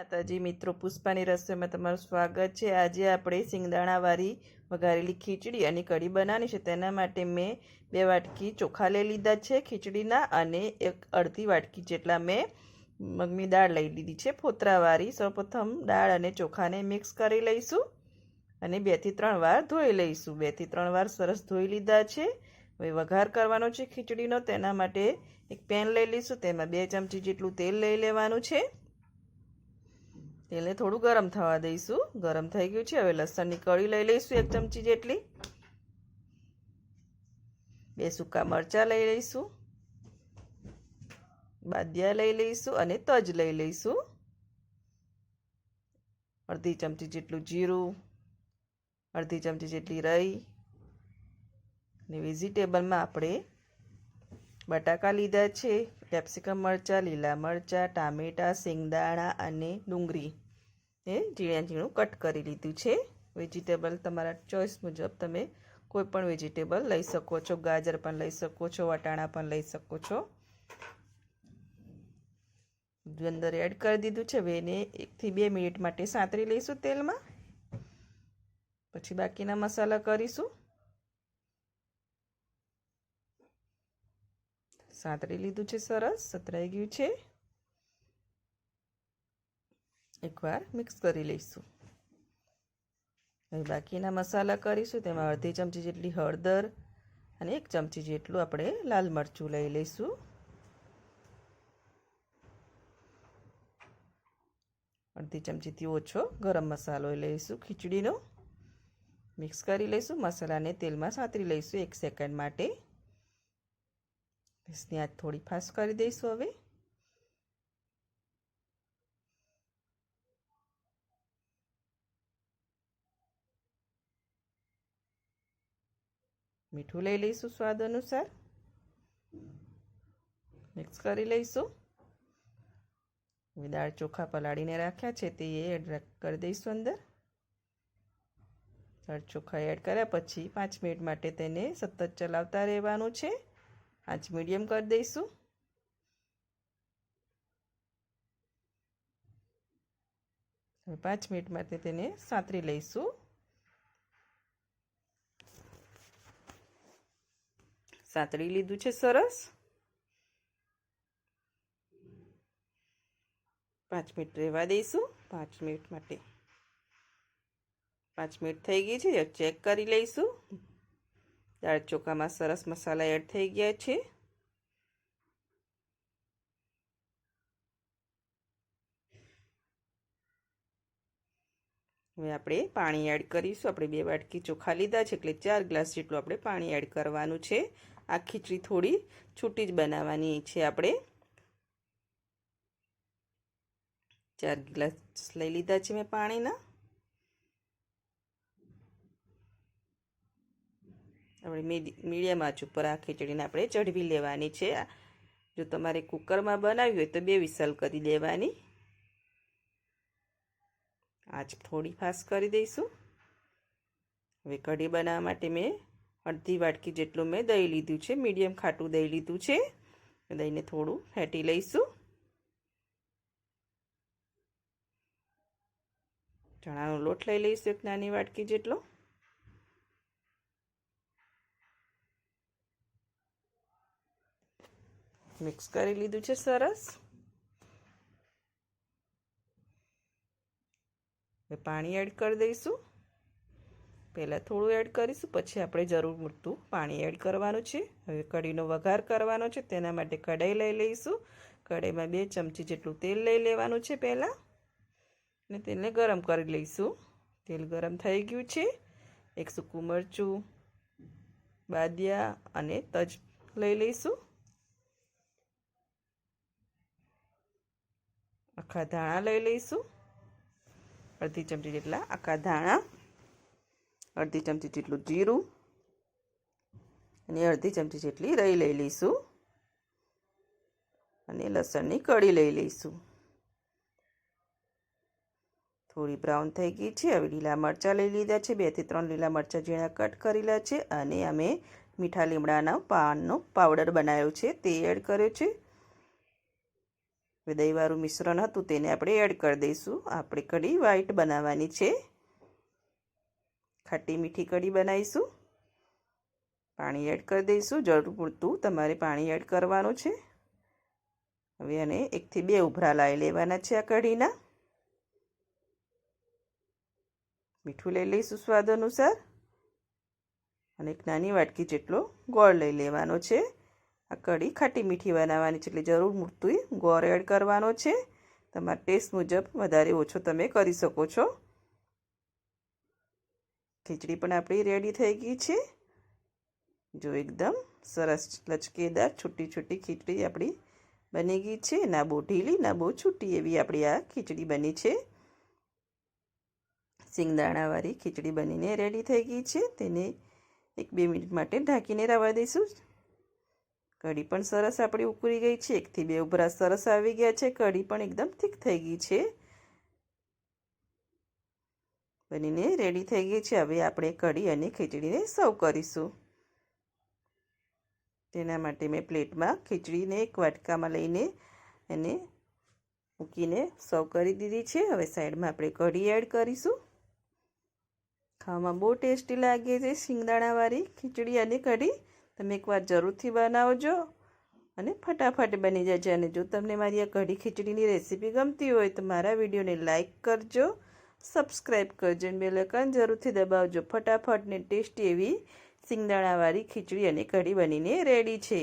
માતાજી, મિત્રો, પુષ્પાની રસોઈમાં તમારું સ્વાગત છે. આજે આપણે સિંગદાણાવાળી વઘારેલી ખીચડી અને કઢી બનાવવાની છે. તેના માટે મેં બે વાટકી ચોખા લઈ લીધા છે ખીચડીના અને એક અડધી વાટકી જેટલા મેં મગની દાળ લઈ લીધી છે. ફોતરાવાળી સૌપ્રથમ દાળ અને ચોખાને મિક્સ કરી લઈશું અને બેથી ત્રણ વાર ધોઈ લઈશું. બેથી ત્રણ વાર સરસ ધોઈ લીધા છે. હવે વઘાર કરવાનો છે ખીચડીનો. તેના માટે એક પેન લઈ લઈશું. તેમાં બે ચમચી જેટલું તેલ લઈ લેવાનું છે. તેલને થોડું ગરમ થવા દઈશું. ગરમ થઈ ગયું છે. હવે લસણની કળી લઈ લઈશું એક ચમચી જેટલી. બે સૂકા મરચાં લઈ લઈશું. બાદિયા લઈ લઈશું અને તજ લઈ લઈશું. અડધી ચમચી જેટલું જીરું, અડધી ચમચી જેટલી રઈ. અને વેજીટેબલમાં આપણે બટાકા લીધા છે, કેપ્સિકમ મરચાં, લીલા મરચાં, ટામેટાં સિંગદાણા અને ડુંગળી. એ ઝીણા ઝીણું કટ કરી લીધું છે. વેજીટેબલ તમારા ચોઈસ મુજબ તમે કોઈ પણ વેજીટેબલ લઈ શકો છો. ગાજર પણ લઈ શકો છો, વટાણા પણ લઈ શકો છો. અંદર એડ કરી દીધું છે. હવે એને એકથી બે મિનિટ માટે સાંતરી લઈશું તેલમાં. પછી બાકીના મસાલા કરીશું. સાંતળી લીધું છે સરસ, સતરાઈ ગયું છે. એકવાર મિક્સ કરી લઈશું. હવે બાકીના મસાલા કરીશું, તેમાં અડધી ચમચી જેટલી હળદર અને એક ચમચી જેટલું આપણે લાલ મરચું લઈ લઈશું. અડધી ચમચીથી ઓછો ગરમ મસાલો લઈશું, ખીચડીનો. મિક્સ કરી લઈશું, મસાલાને તેલમાં સાતરી લઈશું એક સેકન્ડ માટે. ગેસની આજ થોડી ફાસ્ટ કરી દઈશું હવે. મીઠું લઈ લઈશું સ્વાદ અનુસાર. મિક્સ કરી લઈશું. દાળ ચોખા પલાળીને રાખ્યા છે તે એડ કરી દઈશું અંદર. દાળ ચોખા એડ કર્યા પછી પાંચ મિનિટ માટે તેને સતત ચલાવતા રહેવાનું છે. આંચ મીડિયમ કરી દઈશું. હવે પાંચ મિનિટ માટે તેને સાંતરી લઈશું. સાંતળી લીધું છે સરસ? પાંચ મિનિટ રહેવા દઈશું. પાંચ મિનિટ માટે. પાંચ મિનિટ થઈ ગઈ છે ચેક કરી લઈશું. દાળ ચોખામાં સરસ મસાલા એડ થઈ ગયા છે. હવે આપણે પાણી એડ કરીશું. આપણે બે વાટકી ચોખા લીધા છે, એટલે ચાર ગ્લાસ જેટલું આપણે પાણી એડ કરવાનું છે. આ ખીચડી થોડી છૂટી જ બનાવવાની છે આપણે. ચાર ગ્લાસ લઈ લીધા છે મેં પાણીના. આપણે મીડિયમ આંચ ઉપર આ ખીચડીને આપણે ચઢવી લેવાની છે. જો તમારે કુકરમાં બનાવી હોય તો બે વિસલ કરી દેવાની આંચ થોડી ફાસ્ટ કરી દઈશું. હવે કઢી બનાવવા માટે મેં અડધી વાટકી જેટલું મેં દહીં લીધું છે, મીડિયમ ખાટું દહીં લીધું છે. દહીંને થોડું ફેટી લઈશું. ચણાનો લોટ લઈ લઈશું એક નાની વાટકી જેટલો. મિક્સ કરી લીધું છે સરસ. પાણી એડ કરી દઈશું. પહેલાં થોડું એડ કરીશું, પછી આપણે જરૂર પૂરતું પાણી એડ કરવાનું છે. હવે કઢીનો વઘાર કરવાનો છે, તેના માટે કઢાઈ લઈ લઈશું. કઢાઈમાં બે ચમચી જેટલું તેલ લઈ લેવાનું છે પહેલાં. અને તેલને ગરમ કરી લઈશું. તેલ ગરમ થઈ ગયું છે. એક સૂકું મરચું, બાદિયા અને તજ લઈ લઈશું. આખા ધાણા લઈ લઈશું. અડધી ચમચી જેટલા આખા ધાણા. અડધી ચમચી જેટલું જીરું અને અડધી ચમચી જેટલી રહી લઈ લઈશું અને લસણની કળી લઈ લઈશું. થોડી બ્રાઉન થઈ ગઈ છે. હવે લીલા મરચાં લઈ લીધા છે. બેથી ત્રણ લીલા મરચાં ઝીણા કટ કરેલા છે અને અમે મીઠા લીમડાના પાનનો પાવડર બનાવ્યો છે. તે એડ કર્યો છે. દહીવાળું મિશ્રણ હતું તેને આપણે એડ કરી દઈશું. આપણે કઢી વ્હાઈટ બનાવવાની છે. ખાટી મીઠી કઢી બનાવીશું. પાણી એડ કરી દઈશું. જરૂર પૂરતું તમારે પાણી એડ કરવાનું છે. હવે અને એકથી બે ઉભરા લાવી લેવાના છે આ કઢીના. મીઠું લઈ લઈશું સ્વાદ અનુસાર. અને એક નાની વાટકી જેટલો ગોળ લઈ લેવાનો છે. આ કઢી ખાટી મીઠી બનાવવાની છે એટલે જરૂર મૂર્તું ગોળ એડ કરવાનો છે. તમારા ટેસ્ટ મુજબ વધારે ઓછો તમે કરી શકો છો. ખીચડી પણ આપણી રેડી થઈ ગઈ છે. જો એકદમ સરસ લચકેદાર છૂટી છૂટી ખીચડી આપણી બની ગઈ છે. ના બહુ ઢીલી, ના બહુ છૂટી એવી આપણી આ ખીચડી બની છે. સિંગદાણાવાળી ખીચડી બનીને રેડી થઈ ગઈ છે. તેને એક બે મિનિટ માટે ઢાંકીને રહેવા દઈશું. કઢી પણ સરસ આપણી ઉકળી ગઈ છે. એકથી બે ઉભરા સરસ આવી ગયા છે. કઢી પણ એકદમ થીક થઈ ગઈ છે. બનીને રેડી થઈ ગઈ છે. હવે આપણે કઢી અને ખીચડીને સર્વ કરીશું. તેના માટે મેં પ્લેટમાં ખીચડીને એક વાટકામાં લઈને એને મૂકીને સર્વ કરી દીધી છે. હવે સાઈડમાં આપણે કઢી એડ કરીશું. ખાવામાં બહુ ટેસ્ટી લાગે છે શિંગદાણાવાળી ખીચડી અને કઢી. તમે એકવાર જરૂરથી બનાવજો અને ફટાફટ બની જશે અને જો તમને મારી આ કઢી ખીચડીની રેસીપી ગમતી હોય તો મારા વિડીયોને લાઇક કરજો. સબસ્ક્રાઈબ કરજો અને બેલકન જરૂરથી દબાવજો. ફટાફટ ને ટેસ્ટી એવી સિંગદાણાવાળી ખીચડી અને કઢી બનીને રેડી છે.